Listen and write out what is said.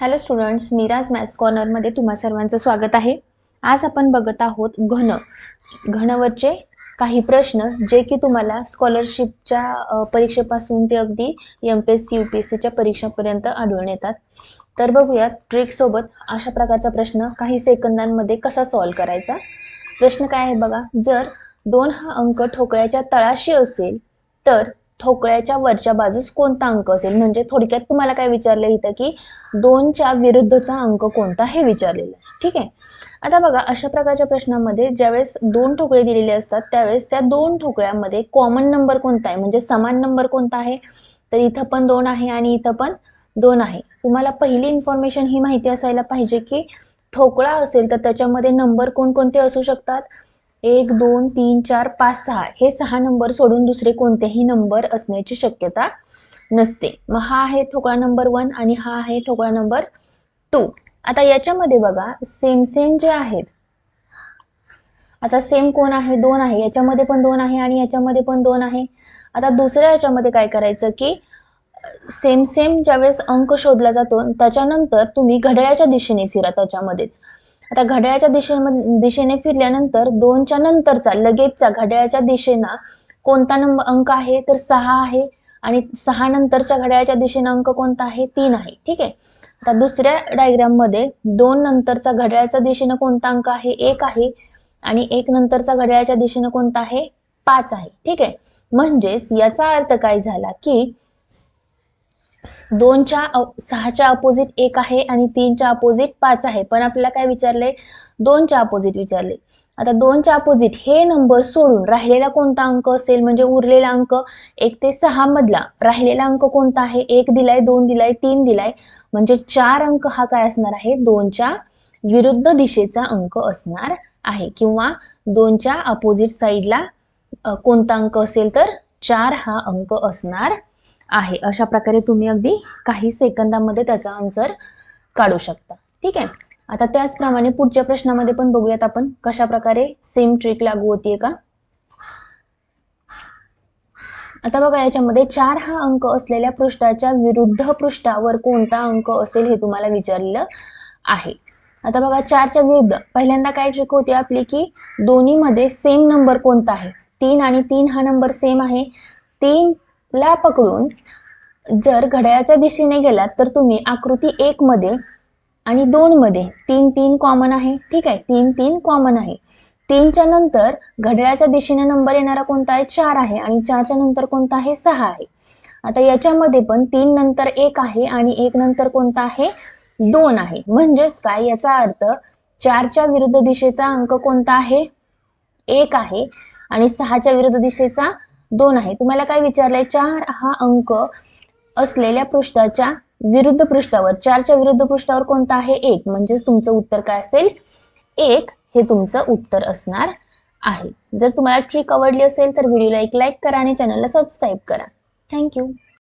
Hello students Miraj maths कॉर्नरमध्ये तुम्हा सर्वांचं स्वागत आहे. आज आपण बघत आहोत घन. घनवरचे काही प्रश्न जे की तुम्हाला स्कॉलरशिपच्या परीक्षेपासून ते अगदी M P S C U P S सीच्या परीक्षापर्यंत आढळून येतात. तर बघूयात ट्रिकसोबत अशा प्रकारचा प्रश्न काही सेकंदांमध्ये कसा सॉल्व करायचा? प्रश्न काय आहे बघा जर दोन हा अंक ठोकळ्याच्या तळाशी असेल तर ठोकळ्याच्या वरच्या बाजूस कोणता अंक असेल? म्हणजे थोडक्यात तुम्हाला काय विचारलं इथं की दोनच्या विरुद्धचा अंक कोणता हे विचारलेलं आहे. ठीक आहे? आता बघा अशा प्रकारच्या प्रश्नामध्ये ज्यावेळेस दोन ठोकळे दिलेले असतात त्यावेळेस त्या दोन ठोकळ्यामध्ये कॉमन नंबर कोणता आहे? म्हणजे समान नंबर कोणता आहे? तर इथं पण दोन आहे आणि इथं पण दोन आहे. तुम्हाला पहिली इन्फॉर्मेशन ही माहिती असायला पाहिजे की ठोकळा असेल तर त्याच्यामध्ये नंबर कोणकोणते असू शकतात? एक दोन तीन चार पाच सहा. हे सहा नंबर सोडून दुसरे कोणतेही नंबर असण्याची शक्यता नसते. मग हा आहे ठोकळा नंबर वन आणि हा आहे ठोकळा नंबर टू. आता याच्यामध्ये बघा सेम सेम जे आहेत. आता सेम कोण आहे? दोन आहे. याच्यामध्ये पण दोन आहे आणि याच्यामध्ये पण दोन आहे. आता दुसऱ्या याच्यामध्ये काय करायचं की सेम सेम ज्यावेळेस अंक शोधला जातो त्याच्यानंतर तुम्ही घड्याळाच्या दिशेने फिरा त्याच्यामध्येच. आता घड्याळाच्या दिशेमध्ये दिशेने फिरल्यानंतर दोनच्या नंतरचा लगेचचा घड्याळाच्या दिशेनं कोणता नंबर अंक आहे? तर सहा आहे. आणि सहा नंतरच्या घड्याळाच्या दिशेनं अंक कोणता आहे? तीन आहे. ठीक आहे? आता दुसऱ्या डायग्राममध्ये दोन नंतरचा घड्याळाच्या दिशेनं कोणता अंक आहे? एक आहे. आणि एक नंतरचा घड्याळाच्या दिशेनं कोणता आहे? पाच आहे. ठीक आहे? म्हणजेच याचा अर्थ काय झाला की दोनच्या सहाच्या अपोजिट एक आहे आणि तीनच्या अपोजिट पाच आहे. पण आपल्याला काय विचारले? दोनच्या अपोजिट विचारले. आता दोनच्या अपोजिट हे नंबर सोडून राहिलेला कोणता अंक असेल? म्हणजे उरलेला अंक एक ते सहा मधला. राहिलेला अंक कोणता आहे? एक दिलाय दोन दिलाय तीन दिलाय. म्हणजे चार अंक हा काय असणार आहे? दोनच्या विरुद्ध दिशेचा अंक असणार आहे. किंवा दोनच्या अपोजिट साईडला कोणता अंक असेल तर चार हा अंक असणार आहे. अशा प्रकारे तुम्ही अगदी काही सेकंदामध्ये त्याचा आन्सर काढू शकता. ठीक आहे? आता त्याचप्रमाणे पुढच्या प्रश्नामध्ये पण बघूयात आपण. कशा प्रकारे सेम ट्रिक लागू होतीये का? आता बघा याच्यामध्ये चार हा अंक असलेल्या पृष्ठाच्या विरुद्ध पृष्ठावर कोणता अंक असेल हे तुम्हाला विचारलेलं आहे. आता बघा चारच्या विरुद्ध. पहिल्यांदा काय ट्रिक होती आपली की दोन्हीमध्ये सेम नंबर कोणता आहे? तीन आणि तीन हा नंबर सेम आहे. तीन ला पकडून जर घड्याळाच्या दिशेने गेलात तर तुम्ही आकृती एक मध्ये आणि दोन मध्ये तीन तीन कॉमन आहे. ठीक आहे? तीन तीन कॉमन आहे. तीनच्या नंतर घड्याळाच्या दिशेने नंबर येणारा कोणता आहे? चार आहे आणि चारच्या नंतर कोणता आहे? सहा आहे. आता याच्यामध्ये पण तीन नंतर एक आहे आणि एक नंतर कोणता आहे? दोन आहे. म्हणजेच काय? याचा अर्थ चारच्या विरुद्ध दिशेचा अंक कोणता आहे? एक आहे. आणि सहाच्या विरुद्ध दिशेचा दोन आहे. तुम्हाला काय विचारलंय? चार हा अंक असलेल्या पृष्ठाच्या विरुद्ध पृष्ठावर. चारच्या विरुद्ध पृष्ठावर कोणता आहे? एक. म्हणजेच तुमचं उत्तर काय असेल? एक हे तुमचं उत्तर असणार आहे. जर तुम्हाला ट्रिक आवडली असेल तर व्हिडिओला एक लाईक करा आणि चॅनलला सबस्क्राईब करा. थँक्यू